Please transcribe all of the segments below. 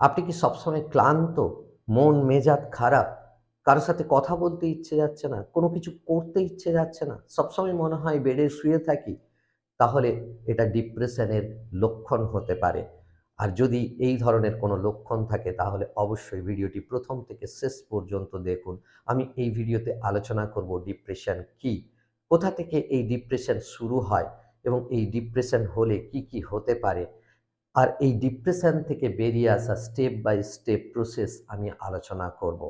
আপনি কি সবসময় ক্লান্ত, মন, মেজাজ খারাপ? কারোর সাথে কথা বলতে ইচ্ছে যাচ্ছে না, কোনো কিছু করতে ইচ্ছে যাচ্ছে না, সবসময় মনে হয় বেডে শুয়ে থাকি, তাহলে এটা ডিপ্রেশনের লক্ষণ হতে পারে। আর যদি এই ধরনের কোনো লক্ষণ থাকে, তাহলে অবশ্যই ভিডিওটি প্রথম থেকে শেষ পর্যন্ত দেখুন। আমি এই ভিডিওতে আলোচনা করব ডিপ্রেশন কি, কোথা থেকে এই ডিপ্রেশন শুরু হয় এবং এই ডিপ্রেশন হলে কি কি হতে পারে আর এই ডিপ্রেশন থেকে বেরিয়ে আসা স্টেপ বাই স্টেপ প্রসেস আমি আলোচনা করব।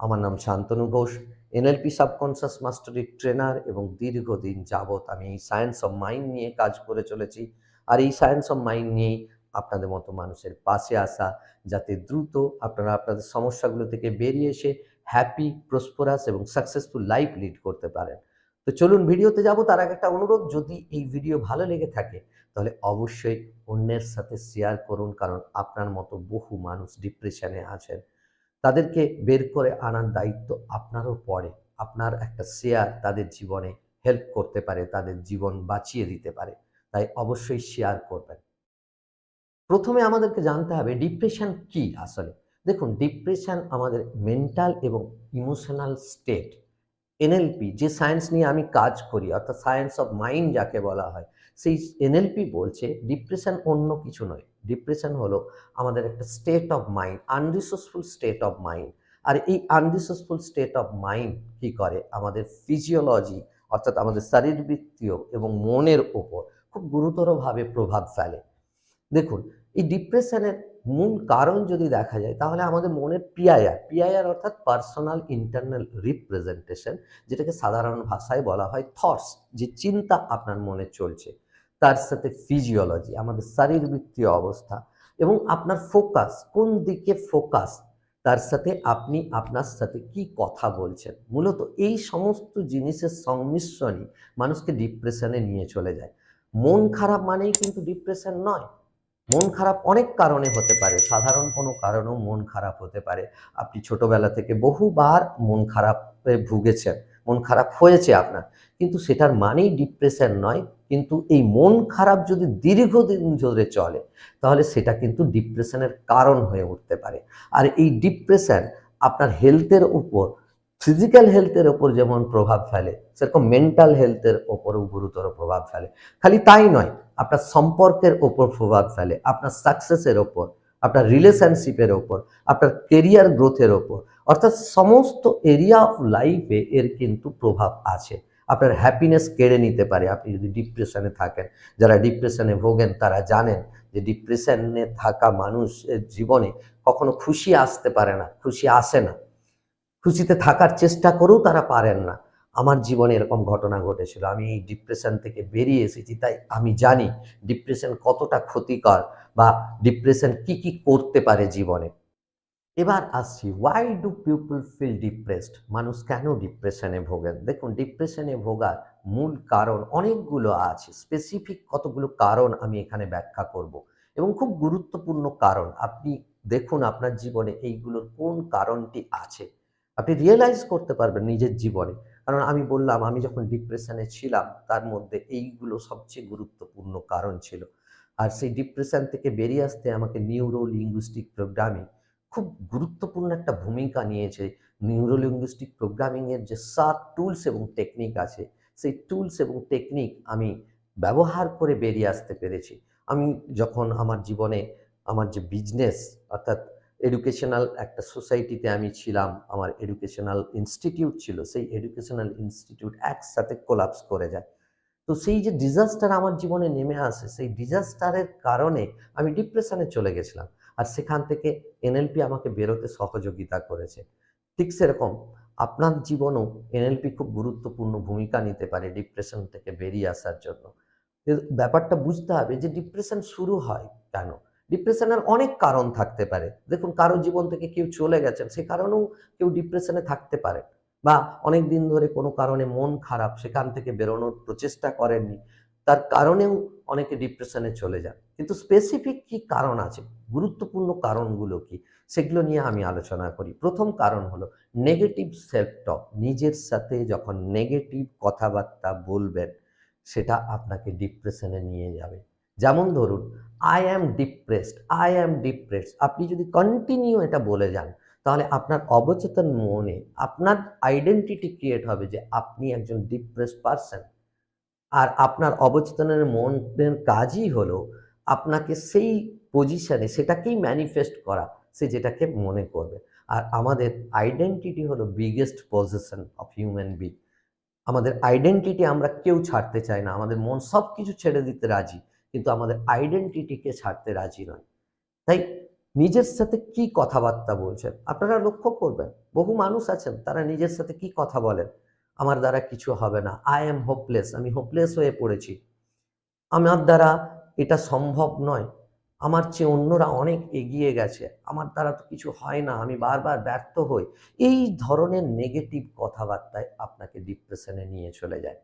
আমার নাম Shantanu Ghosh NLP subconscious mastery trainer এবং দীর্ঘদিন যাবৎ আমি এই সায়েন্স অফ মাইন্ড নিয়ে কাজ করে চলেছি। আর এই সায়েন্স অফ মাইন্ড নিয়েই আপনাদের মতো মানুষের পাশে আসা, যাতে দ্রুত আপনারা আপনাদের সমস্যাগুলো থেকে বেরিয়ে এসে হ্যাপি প্রসপোরাস এবং সাকসেসফুল লাইফ লিড করতে পারেন। তো চলুন ভিডিওতে যাব, তার আগে একটা অনুরোধ, যদি এই ভিডিও ভালো লেগে থাকে তাহলে অবশ্যই অন্যের সাথে শেয়ার করুন, কারণ আপনার মতো বহু মানুষ ডিপ্রেশনে আছেন। তাদেরকে বের করে আনার দায়িত্ব আপনারও পড়ে। আপনার একটা শেয়ার তাদের জীবনে হেল্প করতে পারে, তাদের জীবন বাঁচিয়ে দিতে পারে। তাই অবশ্যই শেয়ার করবেন। প্রথমে আমাদেরকে জানতে হবে ডিপ্রেশন কি আসলে? দেখুন ডিপ্রেশন আমাদের মেন্টাল এবং ইমোশনাল স্টেট এনএলপি, যে সায়েন্স নিয়ে আমি কাজ করি, অর্থাৎ সায়েন্স অফ মাইন্ড যাকে বলা হয় সেই এনএলপি বলছে ডিপ্রেশন অন্য কিছু নয়। ডিপ্রেশন হলো আমাদের একটা state of mind unresourceful state of mind আর এই আনরিসোর্সফুল স্টেট অফ মাইন্ড কি করে? আমাদের ফিজিওলজি অর্থাৎ আমাদের শারীরবৃত্তীয় এবং মনের ওপর খুব গুরুতরভাবে প্রভাব ফেলে। দেখুন, এই ডিপ্রেশনের মূল কারণ যদি দেখা যায়, তাহলে আমাদের মনের পিআইআর পিআইআর অর্থাৎ পার্সোনাল ইন্টারনাল রিপ্রেজেন্টেশন যেটাকে সাধারণ ভাষায় বলা হয় থটস যে চিন্তা আপনার মনে চলছে। তার সাথে ফিজিওলজি আমাদের শারীরবৃত্তীয় অবস্থা এবং আপনার ফোকাস কোন দিকে ফোকাস তার সাথে আপনি আপনার সাথে কি কথা বলছেন। মূলত এই সমস্ত জিনিসের সংমিশ্রণই মানুষকে ডিপ্রেশনে নিয়ে চলে যায়। মন খারাপ মানেই কিন্তু ডিপ্রেশন নয়। মন খারাপ অনেক কারণে হতে পারে। সাধারণ কোনো কারণেও মন খারাপ হতে পারে। আপনি ছোটবেলা থেকে বহুবার মন খারাপে ভুগেছেন, মন খারাপ হয়েছে আপনার। কিন্তু সেটার মানেই ডিপ্রেশন নয়। কিন্তু এই মন খারাপ যদি দীর্ঘদিন ধরে চলে, তাহলে সেটা কিন্তু ডিপ্রেশনের কারণ হয়ে উঠতে পারে। আর এই ডিপ্রেশন আপনার হেলথের উপর ফিজিক্যাল হেলথের ওপর যেমন প্রভাব ফেলে, সেরকম মেন্টাল হেলথের ওপরও গুরুতর প্রভাব ফেলে। খালি তাই নয়, আপনার সম্পর্কের ওপর প্রভাব ফেলে, আপনার সাকসেসের ওপর আপনার রিলেশনশিপের ওপর আপনার কেরিয়ার গ্রোথের ওপর অর্থাৎ সমস্ত এরিয়া অফ লাইফে এর কিন্তু প্রভাব আছে। আপনার হ্যাপিনেস কেড়ে নিতে পারে। আপনি যদি ডিপ্রেশনে থাকেন, যারা ডিপ্রেশনে ভোগেন, তারা জানেন যে ডিপ্রেশনে থাকা মানুষের জীবনে কখনো খুশি আসতে পারে না, খুশি আসে না। খুশিতে থাকার চেষ্টা করেও তারা পারেন না। আমার জীবনে এরকম ঘটনা ঘটেছিল। আমি এই ডিপ্রেশন থেকে বেরিয়ে এসেছি, তাই আমি জানি ডিপ্রেশন কতটা ক্ষতিকর বা ডিপ্রেশন কি কি করতে পারে জীবনে। এবার আসছি why do people feel depressed মানুষ কেন ডিপ্রেশনে ভোগেন? দেখুন ডিপ্রেশনে ভোগার মূল কারণ অনেকগুলো আছে। স্পেসিফিক কতগুলো কারণ আমি এখানে ব্যাখ্যা করব। এবং খুব গুরুত্বপূর্ণ কারণ, আপনি দেখুন আপনার জীবনে এইগুলোর কোন কারণটি আছে। আপনি রিয়েলাইজ করতে পারবেন নিজের জীবনে। কারণ আমি বললাম, আমি যখন ডিপ্রেশনে ছিলাম, তার মধ্যে এইগুলো সবচেয়ে গুরুত্বপূর্ণ কারণ ছিল। আর সেই ডিপ্রেশন থেকে বেরিয়ে আসতে আমাকে নিউরো লিঙ্গুইস্টিক প্রোগ্রামিং খুব গুরুত্বপূর্ণ একটা ভূমিকা নিয়েছে নিউরো লিঙ্গুইস্টিক প্রোগ্রামিংয়ের যে সাত টুলস এবং টেকনিক আছে, সেই টুলস এবং টেকনিক আমি ব্যবহার করে বেরিয়ে আসতে পেরেছি। আমি যখন আমার জীবনে আমার যে বিজনেস অর্থাৎ এডুকেশনাল একটা সোসাইটিতে আমি ছিলাম, আমার এডুকেশনাল ইনস্টিটিউট ছিল, সেই এডুকেশনাল ইনস্টিটিউট একসাথে কোলাপস করে যায়। তো সেই যে ডিজাস্টার আমার জীবনে নেমে আসে, সেই ডিজাস্টারের কারণে আমি ডিপ্রেশনে চলে গেছিলাম। আর সেখান থেকে এনএলপি আমাকে বেরোতে সহযোগিতা করেছে। ঠিক সেরকম আপনার জীবনেও এনএলপি খুব গুরুত্বপূর্ণ ভূমিকা নিতে পারে ডিপ্রেশন থেকে বেরিয়ে আসার জন্য। ব্যাপারটা বুঝতে হবে যে ডিপ্রেশন শুরু হয় কেন? ডিপ্রেশনের অনেক কারণ থাকতে পারে। দেখুন, কারও জীবন থেকে কেউ চলে গেছেন, সে কারণেও কেউ ডিপ্রেশনে থাকতে পারে। বা অনেক দিন ধরে কোনো কারণে মন খারাপ, সেখান থেকে বেরোনোর প্রচেষ্টা করেননি। তার কারণেও অনেকে ডিপ্রেশনে চলে যান। কিন্তু স্পেসিফিক কি কারণ আছে? গুরুত্বপূর্ণ কারণগুলো কি? সেগুলো নিয়ে আমি আলোচনা করি। প্রথম কারণ হলো নেগেটিভ সেলফ টক নিজের সাথে যখন নেগেটিভ কথাবার্তা বলবেন, সেটা আপনাকে ডিপ্রেশনে নিয়ে যাবে। যেমন ধরুন I am depressed I am depressed আপনি যদি কন্টিনিউ এটা বলে যান, তাহলে আপনার অবচেতন মনে, আপনার আইডেন্টিটি ক্রিয়েট হবে যে আপনি একজন ডিপ্রেসড পারসন আর আপনার অবচেতনের মনের কাজই হলো আপনাকে সেই পজিশনে সেটাকেই ম্যানিফেস্ট করা, সে যেটাকে মনে করবে। আর আমাদের আইডেন্টিটি হলো biggest position of human being আমাদের আইডেন্টিটি আমরা কেউ ছাড়তে চাই না, আমাদের মন সব কিছু ছেড়ে দিতে রাজি, কিন্তু আমাদের আইডেন্টিটিকে ছাড়তে রাজি নয়। তাই নিজের সাথে কি কথাবার্তা বলছেন? আপনারা লক্ষ্য করবেন, বহু মানুষ আছেন, তারা নিজের সাথে কি কথা বলেন? আমার দ্বারা কিছু হবে না। আই এম হোপলেস আমি হোপলেস হয়ে পড়েছি। আমার দ্বারা এটা সম্ভব নয়। আমার চেয়ে অন্যরা অনেক এগিয়ে গেছে। আমার দ্বারা তো কিছু হয় না। আমি বারবার ব্যর্থ হই। এই ধরনের নেগেটিভ কথাবার্তায় আপনাকে ডিপ্রেশনে নিয়ে চলে যায়।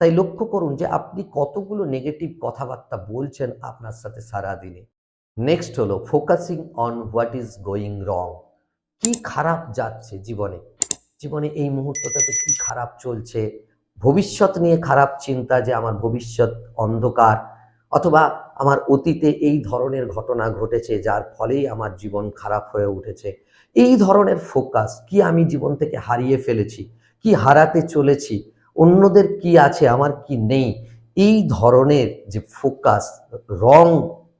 তাই লক্ষ্য করুন যে আপনি কতগুলো নেগেটিভ কথাবার্তা বলছেন আপনার সাথে সারা দিনে নেক্সট হলো focusing on what is going wrong কি খারাপ যাচ্ছে জীবনে? জীবনে এই মুহূর্তটাতে কি খারাপ চলছে? ভবিষ্যৎ নিয়ে খারাপ চিন্তা যে আমার ভবিষ্যৎ অন্ধকার, অথবা আমার অতীতে এই ধরনের ঘটনা ঘটেছে যার ফলেই আমার জীবন খারাপ হয়ে উঠেছে। এই ধরনের ফোকাস কি আমি জীবন থেকে হারিয়ে ফেলেছি? কি হারাতে চলেছি? অন্যদের কি আছে? আমার কি নেই? এই ধরনের যে ফোকাস রং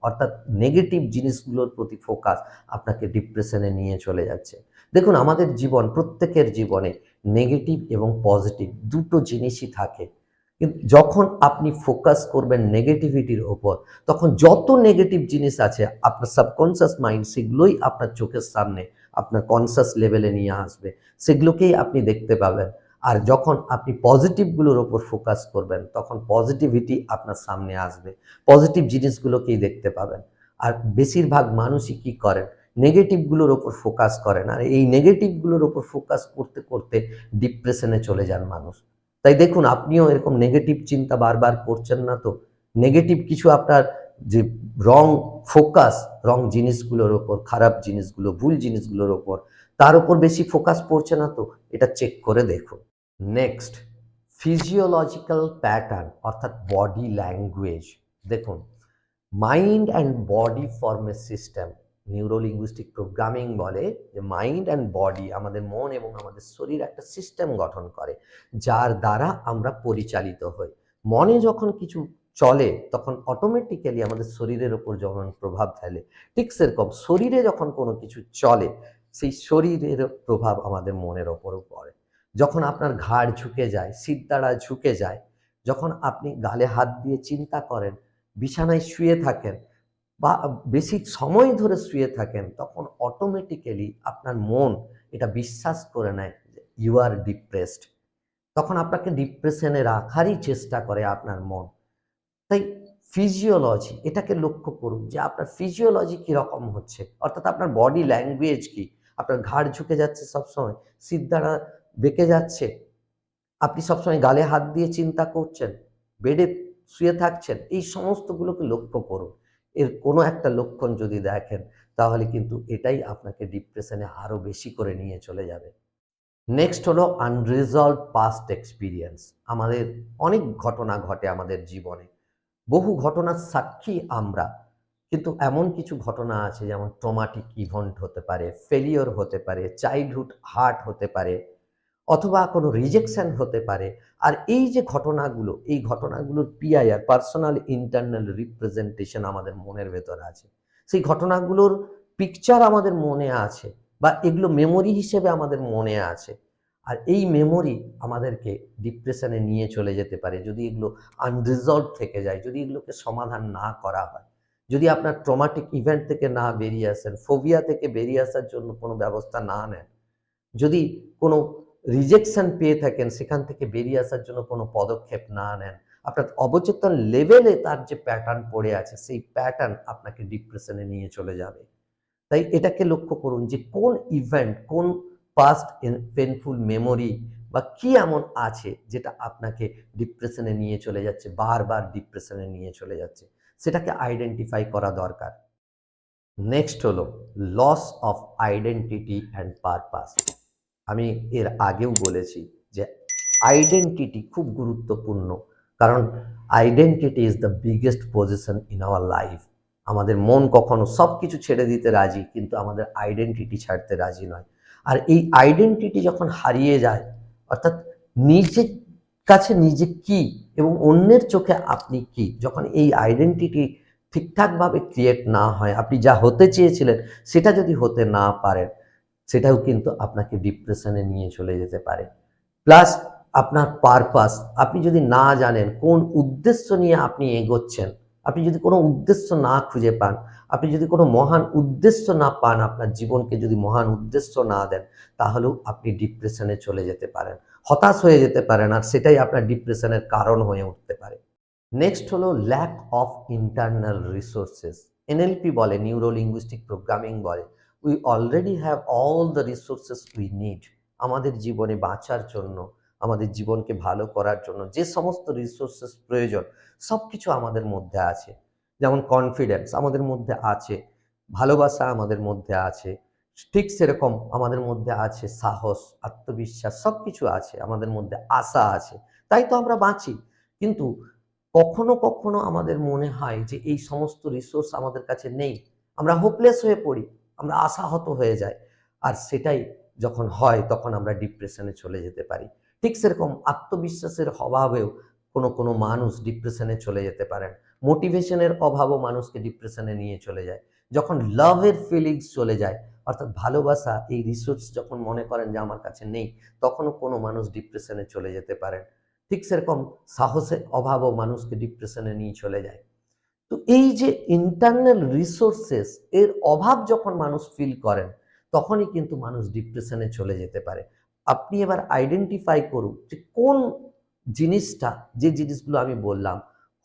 অর্থাৎ নেগেটিভ জিনিসগুলোর প্রতি ফোকাস আপনাকে ডিপ্রেশনে নিয়ে চলে যাচ্ছে। দেখুন, আমাদের জীবন, প্রত্যেকের জীবনে নেগেটিভ এবং পজিটিভ দুটো জিনিসই থাকে। যখন আপনি ফোকাস করবেন নেগেটিভিটির ওপর, তখন যত নেগেটিভ জিনিস আছে, আপনার সাবকনসিয়াস মাইন্ড সেগুলোই আপনার চোখের সামনে, আপনার কনসিয়াস লেভেলে নিয়ে আসবে। সেগুলোকেই আপনি দেখতে পাবেন। আর যখন আপনি পজিটিভগুলোর ওপর ফোকাস করবেন, তখন পজিটিভিটি আপনার সামনে আসবে। পজিটিভ জিনিসগুলোকেই দেখতে পাবেন। আর বেশিরভাগ মানুষই কি করেন নেগেটিভগুলোর ওপর ফোকাস করেন আর এই নেগেটিভগুলোর ওপর ফোকাস করতে করতে ডিপ্রেশনে চলে যান মানুষ। তাই দেখুন, আপনিও এরকম নেগেটিভ চিন্তা বারবার করছেন না তো? নেগেটিভ কিছু আপনার যে রং ফোকাস রং জিনিসগুলোর ওপর, খারাপ জিনিসগুলো, ভুল জিনিসগুলোর ওপর, তার উপর বেশি ফোকাস পড়ছে না তো? এটা চেক করে দেখুন। নেক্সট ফিজিওলজিক্যাল প্যাটার্ন অর্থাৎ বডি ল্যাঙ্গুয়েজ দেখুন mind and body form a system neurolinguistic programming বলে যে মাইন্ড অ্যান্ড বডি আমাদের মন এবং আমাদের শরীর একটা সিস্টেম গঠন করে, যার দ্বারা আমরা পরিচালিত হই। মনে যখন কিছু চলে, তখন অটোমেটিক্যালি আমাদের শরীরের ওপর যখন প্রভাব ফেলে, ঠিক সেরকম শরীরে যখন কোনো কিছু চলে, সেই শরীরের প্রভাব আমাদের মনের ওপরও পড়ে। যখন আপনার ঘাড় ঝুঁকে যায় সিদ্ধারা ঝুঁকে যায়, যখন আপনি গালে হাত দিয়ে চিন্তা করেন, বিছানায় শুয়ে থাকেন বা বেশি সময় ধরে শুয়ে থাকেন, তখন অটোমেটিক্যালি আপনার মন এটা বিশ্বাস করে নেয় ইউ আর ডিপ্রেসড তখন আপনাকে ডিপ্রেশনে রাখারই চেষ্টা করে আপনার মন। তাই ফিজিওলজি এটাকে লক্ষ্য করুন যে আপনার ফিজিওলজি কীরকম হচ্ছে। অর্থাৎ আপনার বডি ল্যাঙ্গুয়েজ কি? আপনার ঘাড় ঝুঁকে যাচ্ছে সবসময়? সিদ্ধারা বেঁকে যাচ্ছে? আপনি সবসময় গালে হাত দিয়ে চিন্তা করছেন? বেডে শুয়ে থাকছেন? এই সমস্তগুলোকে লক্ষ্য করুন। এর কোনো একটা লক্ষণ যদি দেখেন, তাহলে কিন্তু এটাই আপনাকে ডিপ্রেশনে আরও বেশি করে নিয়ে চলে যাবে। নেক্সট হলো আনরিজলভ পাস্ট এক্সপিরিয়েন্স আমাদের অনেক ঘটনা ঘটে আমাদের জীবনে। বহু ঘটনার সাক্ষী আমরা। কিন্তু এমন কিছু ঘটনা আছে যেমন ট্রমাটিক ইভেন্ট হতে পারে ফেলিওর হতে পারে চাইল্ডহুড হার্ট হতে পারে। অথবা কোনো রিজেকশন হতে পারে। আর এই যে ঘটনাগুলো, এই ঘটনাগুলোর পিআইআর পার্সোনাল ইন্টারনাল রিপ্রেজেন্টেশন আমাদের মনের ভেতর আছে। সেই ঘটনাগুলোর পিকচার আমাদের মনে আছে বা এগুলো মেমোরি হিসেবে আমাদের মনে আছে। আর এই মেমোরি আমাদেরকে ডিপ্রেশনে নিয়ে চলে যেতে পারে। যদি এগুলো আনরিজলভ থেকে যায়, যদি এগুলোকে সমাধান না করা হয়, যদি আপনার ট্রমাটিক ইভেন্ট থেকে না বেরিয়ে আসেন ফোবিয়া থেকে বেরিয়ে আসার জন্য কোনো ব্যবস্থা না নেন, যদি কোনো রিজেকশন পেয়ে থাকেন, সেখান থেকে বেরিয়ে আসার জন্য কোনো পদক্ষেপ না নেন। আপনার অবচেতন লেভেলে তার যে প্যাটার্ন পড়ে আছে, সেই প্যাটার্ন আপনাকে ডিপ্রেশনে নিয়ে চলে যাবে। তাই এটাকে লক্ষ্য করুন যে কোন ইভেন্ট কোন পাস্ট পেনফুল মেমোরি বা কি এমন আছে যেটা আপনাকে ডিপ্রেশনে নিয়ে চলে যাচ্ছে, বারবার ডিপ্রেশনে নিয়ে চলে যাচ্ছে। সেটাকে আইডেন্টিফাই করা দরকার। নেক্সট হলো loss of identity and purpose আমি এর আগেও বলেছি যে আইডেন্টিটি খুব গুরুত্বপূর্ণ। কারণ identity is the biggest position in our life আমাদের মন কখনো সব কিছু ছেড়ে দিতে রাজি, কিন্তু আমাদের আইডেন্টিটি ছাড়তে রাজি নয়। আর এই আইডেন্টিটি যখন হারিয়ে যায়, অর্থাৎ নিজের কাছে নিজে কি এবং অন্যের চোখে আপনি কি, যখন এই আইডেন্টিটি ঠিকঠাকভাবে ক্রিয়েট না হয়, আপনি যা হতে চেয়েছিলেন, সেটা যদি হতে না পারেন সেটাও কিন্তু আপনাকে ডিপ্রেশনে নিয়ে চলে যেতে পারে। প্লাস আপনার পারপাস আপনি যদি না জানেন কোন উদ্দেশ্য নিয়ে আপনি এগোচ্ছেন, আপনি যদি কোনো উদ্দেশ্য না খুঁজে পান, আপনি যদি কোনো মহান উদ্দেশ্য না পান, আপনার জীবনকে যদি মহান উদ্দেশ্য না দেন, তাহলেও আপনি ডিপ্রেশনে চলে যেতে পারেন। হতাশ হয়ে যেতে পারেন আর সেটাই আপনার ডিপ্রেশনের কারণ হয়ে উঠতে পারে। নেক্সট হলো lack of internal resources NLP বলে নিউরো লিঙ্গুইস্টিক প্রোগ্রামিং বলে। We already have all the resources we need আমাদের জীবনে বাঁচার জন্য, আমাদের জীবনকে ভালো করার জন্য, যে সমস্ত রিসোর্সেস প্রয়োজন সব কিছু আমাদের মধ্যে আছে। যেমন কনফিডেন্স আমাদের মধ্যে আছে, ভালোবাসা আমাদের মধ্যে আছে, ঠিক সেরকম আমাদের মধ্যে আছে সাহস, আত্মবিশ্বাস সব কিছু আছে, আমাদের মধ্যে আশা আছে, তাই তো আমরা বাঁচি। কিন্তু কখনো কখনো আমাদের মনে হয় যে এই সমস্ত রিসোর্স আমাদের কাছে নেই, আমরা হোপলেস হয়ে পড়ি। আমরা আশাহত হয়ে যাই। আর সেটাই যখন হয়, তখন আমরা ডিপ্রেশনে চলে যেতে পারি। ঠিক সেরকম আত্মবিশ্বাসের অভাবেও কোনো কোনো মানুষ ডিপ্রেশনে চলে যেতে পারেন। মোটিভেশনের অভাবও মানুষকে ডিপ্রেশনে নিয়ে চলে যায়। যখন লাভের ফিলিংস চলে যায়, অর্থাৎ ভালোবাসা, এই রিসোর্স যখন মনে করেন যে আমার কাছে নেই, তখনও কোনো মানুষ ডিপ্রেশনে চলে যেতে পারেন। ঠিক সেরকম সাহসের অভাবও মানুষকে ডিপ্রেশনে নিয়ে চলে যায়। তো এই যে ইন্টারনাল রিসোর্সেস এর অভাব যখন মানুষ ফিল করেন, তখনই কিন্তু মানুষ ডিপ্রেশনে চলে যেতে পারে। আপনি এবার আইডেন্টিফাই করুন যে কোন জিনিসটা, যে জিনিসগুলো আমি বললাম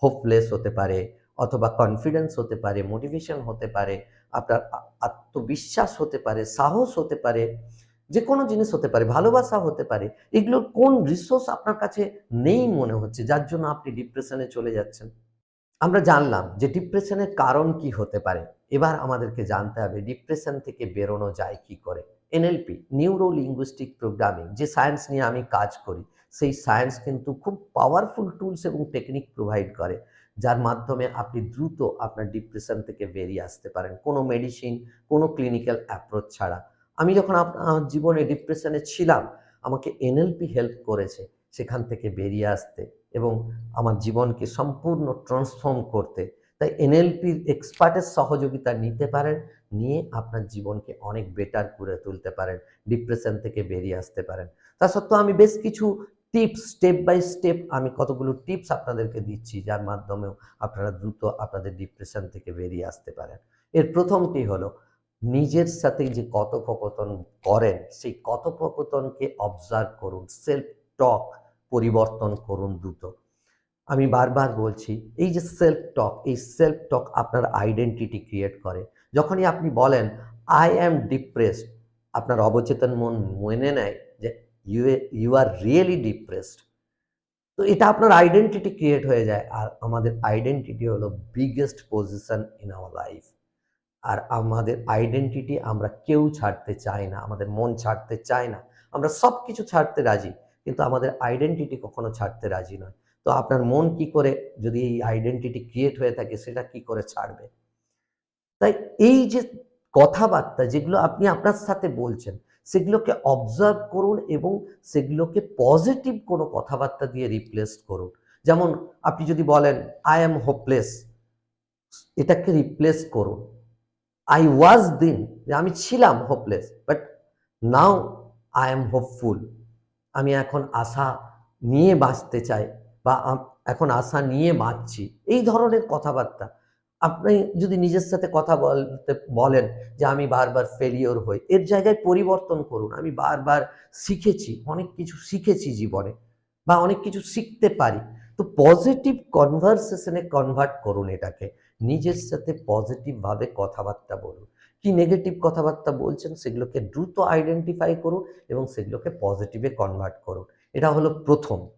হোপলেস হতে পারে অথবা কনফিডেন্স হতে পারে মোটিভেশন হতে পারে, আপনার আত্মবিশ্বাস হতে পারে, সাহস হতে পারে, যে কোনো জিনিস হতে পারে, ভালোবাসা হতে পারে, এগুলোর কোন রিসোর্স আপনার কাছে নেই মনে হচ্ছে, যার জন্য আপনি ডিপ্রেশনে চলে যাচ্ছেন? আমরা জানলাম যে ডিপ্রেশনের কারণ কি হতে পারে। এবার আমাদেরকে জানতে হবে ডিপ্রেশন থেকে বেরোনো যায় কি করে। এনএলপি নিউরো লিঙ্গুইস্টিক প্রোগ্রামিং, যে সায়েন্স নিয়ে আমি কাজ করি, সেই সায়েন্স কিন্তু খুব পাওয়ারফুল টুলস এবং টেকনিক প্রোভাইড করে, যার মাধ্যমে আপনি দ্রুত আপনার ডিপ্রেশন থেকে বেরিয়ে আসতে পারেন, কোনো মেডিসিন কোনো ক্লিনিক্যাল অ্যাপ্রোচ ছাড়া। আমি যখন আপ- আমার জীবনে ডিপ্রেশনে ছিলাম, আমাকে এনএলপি হেল্প করেছে। সেখান থেকে বেরিয়ে আসতে এবং আমার জীবনকে সম্পূর্ণ ট্রান্সফর্ম করতে। তাই এনএলপির এক্সপার্টের সহযোগিতা নিতে পারেন, নিয়ে আপনার জীবনকে অনেক বেটার করে তুলতে পারেন ডিপ্রেশন থেকে বেরিয়ে আসতে পারেন। তা সত্ত্বেও আমি বেশ কিছু টিপস স্টেপ বাই স্টেপ আমি কতগুলো টিপস আপনাদেরকে দিচ্ছি, যার মাধ্যমেও আপনারা দ্রুত আপনাদের ডিপ্রেশন থেকে বেরিয়ে আসতে পারেন। এর প্রথমটি হলো, নিজের সাথে যে কথোপকথন করেন, সেই কথোপকথনকে অবজার্ভ করুন সেলফ টক পরিবর্তন করুন দ্রুত। আমি বারবার বলছি, এই যে সেলফ টক এই সেলফ টক আপনার আইডেন্টিটি ক্রিয়েট করে। যখনই আপনি বলেন আই অ্যাম ডিপ্রেসড আপনার অবচেতন মন মেনে নেয় যে you you are really depressed তো এটা আপনার আইডেন্টিটি ক্রিয়েট হয়ে যায়। আর আমাদের আইডেন্টিটি হলো biggest position in our life আর আমাদের আইডেন্টিটি আমরা কেউ ছাড়তে চাই না, আমাদের মন ছাড়তে চায় না। আমরা সব কিছু ছাড়তে রাজি। কিন্তু আমাদের আইডেন্টিটি কখনো ছাড়তে রাজি নয়। তো আপনার মন কি করে যদি এই আইডেন্টিটি ক্রিয়েট হয়ে থাকে, সেটা কি করে ছাড়বে? তাই এই যে কথাবার্তা যেগুলো আপনি আপনার সাথে বলছেন, সেগুলোকে অবজার্ভ করুন এবং সেগুলোকে পজিটিভ কোনো কথাবার্তা দিয়ে রিপ্লেস করুন। যেমন আপনি যদি বলেন আই অ্যাম হোপলেস এটাকে রিপ্লেস করুন। আই ওয়াজ দিন আমি ছিলাম hopeless but now I am hopeful আমি এখন আশা নিয়ে বাঁচতে চাই বা এখন আশা নিয়ে বাঁচছি। এই ধরনের কথাবার্তা। আপনি যদি নিজের সাথে কথা বলতে বলেন যে আমি বারবার ফেলিওর হই, এর জায়গায় পরিবর্তন করুন। আমি বারবার শিখেছি, অনেক কিছু শিখেছি জীবনে বা অনেক কিছু শিখতে পারি। তো পজিটিভ কনভারসেশনে কনভার্ট করুন এটাকে। নিজের সাথে পজিটিভভাবে কথাবার্তা বলুন। কি নেগেটিভ কথাবার্তা বলছেন সেগুলোকে দ্রুত আইডেন্টিফাই করুন এবং সেগুলোকে পজিটিভে কনভার্ট করুন। এটা হলো প্রথম।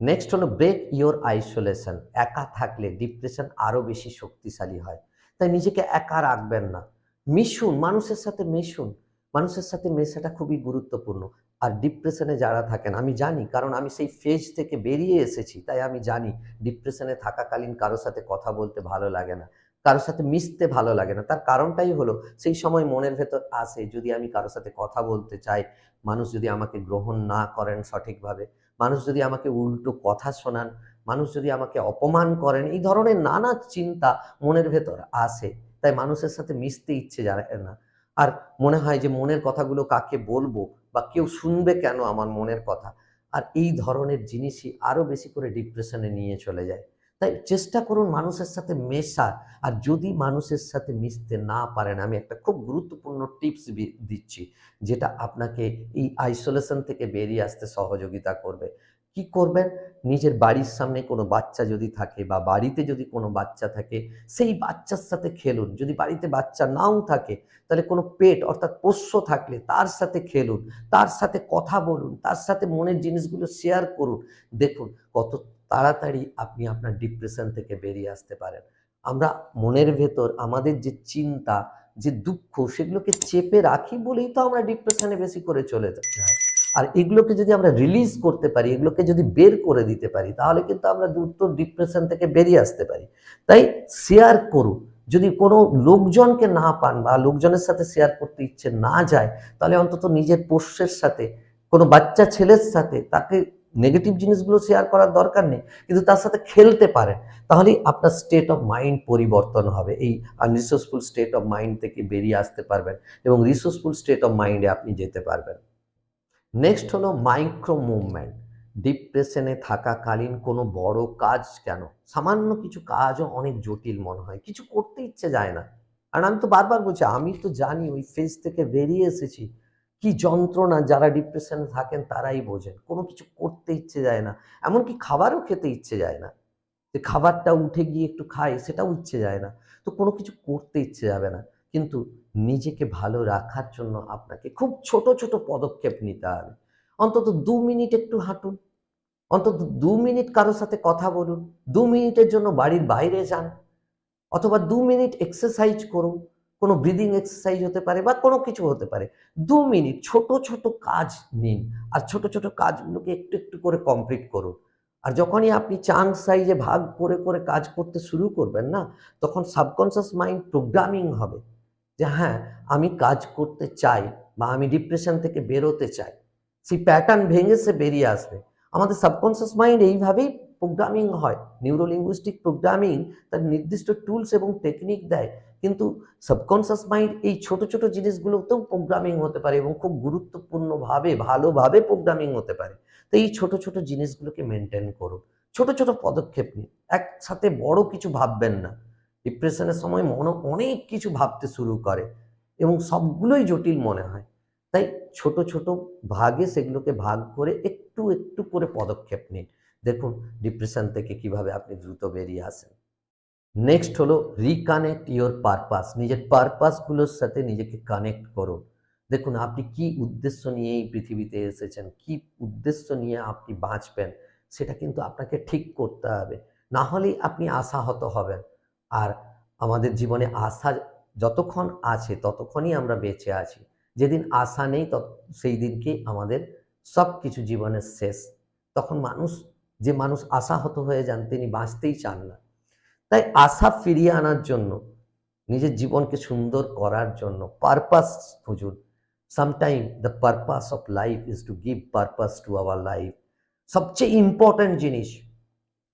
নেক্সট হলো ব্রেক ইওর আইসোলেশন একা থাকলে ডিপ্রেশন আরও বেশি শক্তিশালী হয়। তাই নিজেকে একা রাখবেন না। মিশুন, মানুষের সাথে মিশুন। মানুষের সাথে মেশাটা খুবই গুরুত্বপূর্ণ। আর ডিপ্রেশনে যারা থাকেন, আমি জানি, কারণ আমি সেই ফেজ থেকে বেরিয়ে এসেছি, তাই আমি জানি ডিপ্রেশনে থাকাকালীন কারোর সাথে কথা বলতে ভালো লাগে না। কারোর সাথে মিশতে ভালো লাগে না। তার কারণটাই হলো, সেই সময় মনের ভেতর আসে, যদি আমি কারোর সাথে কথা বলতে চাই, মানুষ যদি আমাকে গ্রহণ না করেন সঠিকভাবে, মানুষ যদি আমাকে উল্টো কথা শোনান, মানুষ যদি আমাকে অপমান করেন, এই ধরনের নানা চিন্তা মনের ভেতর আসে। তাই মানুষের সাথে মিশতে ইচ্ছে যায় না। আর মনে হয় যে মনের কথাগুলো কাকে বলব বা কেউ শুনবে কেন আমার মনের কথা? আর এই ধরনের জিনিসই আরও বেশি করে ডিপ্রেশনে নিয়ে চলে যায়। তাই চেষ্টা করুন মানুষের সাথে মেশার। আর যদি মানুষের সাথে মিশতে না পারেন, আমি একটা খুব গুরুত্বপূর্ণ টিপস দিচ্ছি, যেটা আপনাকে এই আইসোলেশন থেকে বেরিয়ে আসতে সহযোগিতা করবে। কি করবেন? নিজের বাড়ির সামনে কোনো বাচ্চা যদি থাকে বা বাড়িতে যদি কোনো বাচ্চা থাকে, সেই বাচ্চার সাথে খেলুন। যদি বাড়িতে বাচ্চা নাও থাকে, তাহলে কোনো পেট অর্থাৎ পোষ্য থাকলে তার সাথে খেলুন, তার সাথে কথা বলুন, তার সাথে মনের জিনিসগুলো শেয়ার করুন। দেখুন কত তাড়াতাড়ি আপনি আপনার ডিপ্রেশন থেকে বেরিয়ে আসতে পারেন। আমরা মনের ভেতর আমাদের যে চিন্তা, যে দুঃখ, সেগুলোকে চেপে রাখি বলেই তো আমরা ডিপ্রেশনে বেশি করে চলে যাই। আর এগুলোকে যদি আমরা রিলিজ করতে পারি, এগুলোকে যদি বের করে দিতে পারি, তাহলে কিন্তু আমরা দ্রুত ডিপ্রেশন থেকে বেরিয়ে আসতে পারি। তাই শেয়ার করুন। যদি কোনো লোকজনকে না পান বা লোকজনের সাথে শেয়ার করতে ইচ্ছে না যায়, তাহলে অন্তত নিজের পোষ্যের সাথে, কোনো বাচ্চা ছেলের সাথে, তাকে নেগেটিভ জিনিসগুলো শেয়ার করার দরকার নেই, কিন্তু তার সাথে খেলতে পারেন। তাহলেই আপনার স্টেট অফ মাইন্ড পরিবর্তন হবে। এই আনরিসোর্সফুল স্টেট অফ মাইন্ড থেকে বেরিয়ে আসতে পারবেন এবং রিসোর্সফুল স্টেট অফ মাইন্ডে আপনি যেতে পারবেন। নেক্সট হলো মাইক্রো মুভমেন্ট ডিপ্রেশনে থাকাকালীন কোনো বড় কাজ কেন? সামান্য কিছু কাজও অনেক জটিল মনে হয়। কিছু করতে ইচ্ছে যায় না। আর আমি তো বারবার বলছি, আমি তো জানি ওই ফেজ থেকে বেরিয়ে এসেছি। কি যন্ত্রণা যারা ডিপ্রেশনে থাকেন তারাই বোঝেন। কোনো কিছু করতে ইচ্ছে যায় না। এমনকি খাবারও খেতে ইচ্ছে যায় না। যে খাবারটা উঠে গিয়ে একটু খাই, সেটাও ইচ্ছে যায় না। তো কোনো কিছু করতে ইচ্ছে যাবে না। কিন্তু নিজেকে ভালো রাখার জন্য আপনাকে খুব ছোট ছোট পদক্ষেপ নিতে হবে। অন্তত দু মিনিট একটু হাঁটুন। অন্তত দু মিনিট কারোর সাথে কথা বলুন। দু মিনিটের জন্য বাড়ির বাইরে যান। অথবা দু মিনিট এক্সারসাইজ করুন। কোনো ব্রিদিং এক্সারসাইজ হতে পারে বা কোনো কিছু হতে পারে। দু মিনিট ছোট ছোট কাজ নিন আর ছোট ছোট কাজগুলোকে একটু একটু করে কমপ্লিট করুন। আর যখনই আপনি চাঙ্ক সাইজে ভাগ করে করে কাজ করতে শুরু করবেন না, তখন সাবকনসিয়াস মাইন্ড প্রোগ্রামিং হবে যে হ্যাঁ আমি কাজ করতে চাই বা আমি ডিপ্রেশন থেকে বেরোতে চাই। সেই প্যাটার্ন ভেঙে সে বেরিয়ে আসবে। আমাদের সাবকনসিয়াস মাইন্ড এইভাবেই প্রোগ্রামিং হয় নিউরোলিঙ্গুইস্টিক প্রোগ্রামিং তার নির্দিষ্ট টুলস এবং টেকনিক দেয়। কিন্তু সাবকনসিয়াস মাইন্ড এই ছোট ছোট জিনিসগুলোতেও প্রোগ্রামিং হতে পারে এবং খুব গুরুত্বপূর্ণভাবে, ভালোভাবে প্রোগ্রামিং হতে পারে। তো এই ছোট ছোট জিনিসগুলোকে মেনটেন করুন ছোট ছোট পদক্ষেপ নিন। একসাথে বড় কিছু ভাববেন না। ডিপ্রেশনের সময় মন অনেক কিছু ভাবতে শুরু করে এবং সবগুলোই জটিল মনে হয়। তাই ছোট ছোট ভাগে সেগুলোকে ভাগ করে একটু একটু করে পদক্ষেপ নিন। দেখুন ডিপ্রেশন থেকে কীভাবে আপনি দ্রুত বেরিয়ে আসেন। নেক্সট হলো রিকানেক্ট ইওর পারপাস নিজের পারপাসগুলোর সাথে নিজেকে কানেক্ট করুন। দেখুন, আপনি কি উদ্দেশ্য নিয়ে এই পৃথিবীতে এসেছেন? কি উদ্দেশ্য নিয়ে আপনি বাঁচবেন? সেটা কিন্তু আপনাকে ঠিক করতে হবে। না হলেই আপনি আশাহত হবেন। আর আমাদের জীবনে আশা যতক্ষণ আছে, ততক্ষণই আমরা বেঁচে আছি। যেদিন আশা নেই, তত, সেই দিনকেই আমাদের সব কিছু জীবনের শেষ। তখন মানুষ যে মানুষ আশাহত হয়ে যান, তিনি বাঁচতেই চান না। তাই আশা ফিরিয়ে আনার জন্য, নিজের জীবনকে সুন্দর করার জন্য পারপাস খুঁজুন। Sometime the purpose of life is to give purpose to our life সবচেয়ে ইম্পর্ট্যান্ট জিনিস,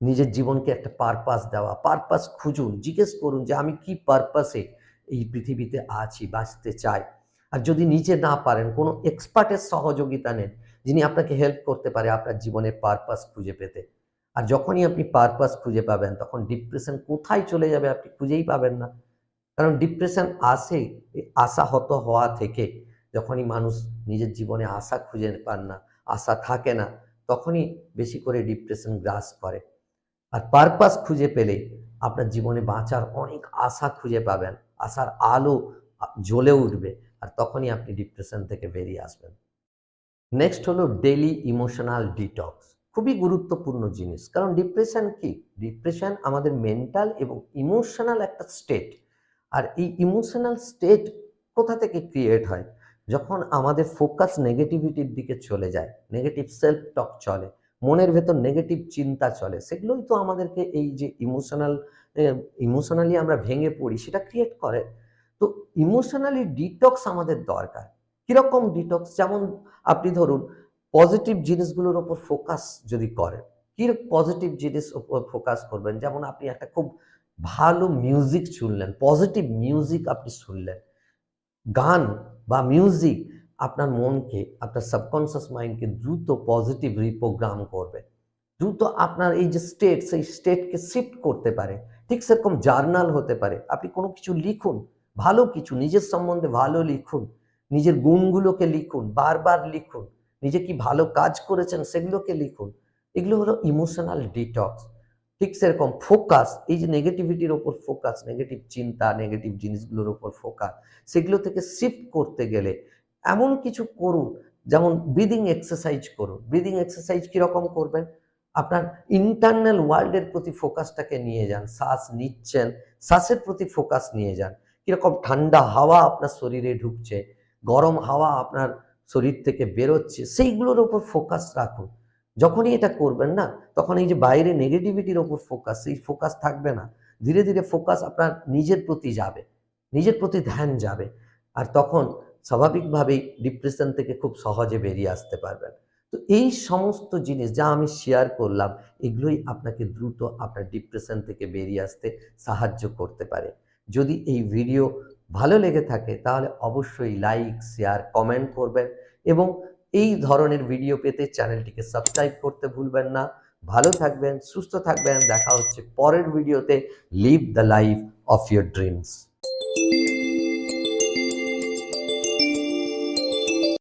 নিজের জীবনকে একটা পারপাস দেওয়া। পারপাস খুঁজুন, জিজ্ঞেস করুন যে আমি কি পারপাসে এই পৃথিবীতে আছি, বাঁচতে চাই। আর যদি নিজে না পারেন, কোনো এক্সপার্টের সহযোগিতা নেন যিনি আপনাকে হেল্প করতে পারে আপনার জীবনের পারপাস খুঁজে পেতে। আর যখনই আপনি পারপাস খুঁজে পাবেন, তখন ডিপ্রেশন কোথায় চলে যাবে আপনি খুঁজেই পাবেন না। কারণ ডিপ্রেশন আসে আশাহত হওয়া থেকে। যখনই মানুষ নিজের জীবনে আশা খুঁজে পান না, আশা থাকে না, তখনই বেশি করে ডিপ্রেশন গ্রাস করে। আর পারপাস খুঁজে পেলে আপনার জীবনে বাঁচার অনেক আশা খুঁজে পাবেন। আশার আলো জ্বলে উঠবে। আর তখনই আপনি ডিপ্রেশন থেকে বেরিয়ে আসবেন। নেক্সট হলো ডেলি ইমোশনাল ডিটক্স খুবই গুরুত্বপূর্ণ জিনিস। কারণ ডিপ্রেশন কি? ডিপ্রেশন আমাদের মেন্টাল এবং ইমোশনাল একটা স্টেট আর এই ইমোশনাল স্টেট কোথা থেকে ক্রিয়েট হয়? যখন আমাদের ফোকাস নেগেটিভিটির দিকে চলে যায় নেগেটিভ সেলফ টক চলে, মনের ভেতর নেগেটিভ চিন্তা চলে, সেগুলোই তো আমাদেরকে এই যে ইমোশনাল ইমোশনালি আমরা ভেঙে পড়ি, সেটা ক্রিয়েট করে। তো ইমোশনালি ডিটক্স আমাদের দরকার। কীরকম ডিটক্স যেমন আপনি ধরুন পজিটিভ জিনিসগুলোর ওপর ফোকাস যদি করেন কী পজিটিভ জিনিস ওপর ফোকাস করবেন? যেমন আপনি একটা খুব ভালো মিউজিক শুনলেন পজিটিভ মিউজিক আপনি শুনলেন, গান বা মিউজিক আপনার মনকে, আপনার সাবকনসিয়াস মাইন্ডকে দ্রুত পজিটিভ রিপ্রোগ্রাম করবে। দ্রুত আপনার এই যে স্টেট সেই স্টেটকে শিফট করতে পারে। ঠিক সেরকম জার্নাল হতে পারে। আপনি কোনো কিছু লিখুন, ভালো কিছু, নিজের সম্বন্ধে ভালো লিখুন। নিজের গুণগুলোকে লিখুন, বারবার লিখুন, নিজে কি ভালো কাজ করেছেন সেগুলোকে লিখুন। এগুলো হলো ইমোশনাল ডিটক্স ঠিক সেরকম ফোকাস এই যে নেগেটিভিটির ওপর ফোকাস নেগেটিভ চিন্তা নেগেটিভ জিনিসগুলোর ওপর ফোকাস সেগুলো থেকে শিফট করতে গেলে এমন কিছু করুন, যেমন ব্রিদিং এক্সারসাইজ করুন। ব্রিদিং এক্সারসাইজ কীরকম করবেন? আপনার ইন্টারনাল ওয়ার্ল্ডের প্রতি ফোকাসটাকে নিয়ে যান, শ্বাস নিচ্ছেন, শ্বাসের প্রতি ফোকাস নিয়ে যান। কীরকম ঠান্ডা হাওয়া আপনার শরীরে ঢুকছে গরম হাওয়া আপনার শরীর থেকে বেরোচ্ছে, সেইগুলোর ওপর ফোকাস রাখুন। যখনই এটা করবেন না, তখন এই যে বাইরে নেগেটিভিটির ওপর ফোকাস সেই ফোকাস থাকবে না। ধীরে ধীরে ফোকাস আপনার নিজের প্রতি যাবে, নিজের প্রতি ধ্যান যাবে, আর তখন স্বাভাবিকভাবেই ডিপ্রেশন থেকে খুব সহজে বেরিয়ে আসতে পারবেন। তো এই সমস্ত জিনিস যা আমি শেয়ার করলাম, এগুলোই আপনাকে দ্রুত আপনার ডিপ্রেশন থেকে বেরিয়ে আসতে সাহায্য করতে পারে। যদি এই ভিডিও ভালো লেগে থাকে, তাহলে অবশ্যই লাইক শেয়ার কমেন্ট করবেন এবং এই ধরনের ভিডিও পেতে চ্যানেলটিকে সাবস্ক্রাইব করতে ভুলবেন না। ভালো থাকবেন, সুস্থ থাকবেন, দেখা হচ্ছে পরের ভিডিওতে live the life of your dreams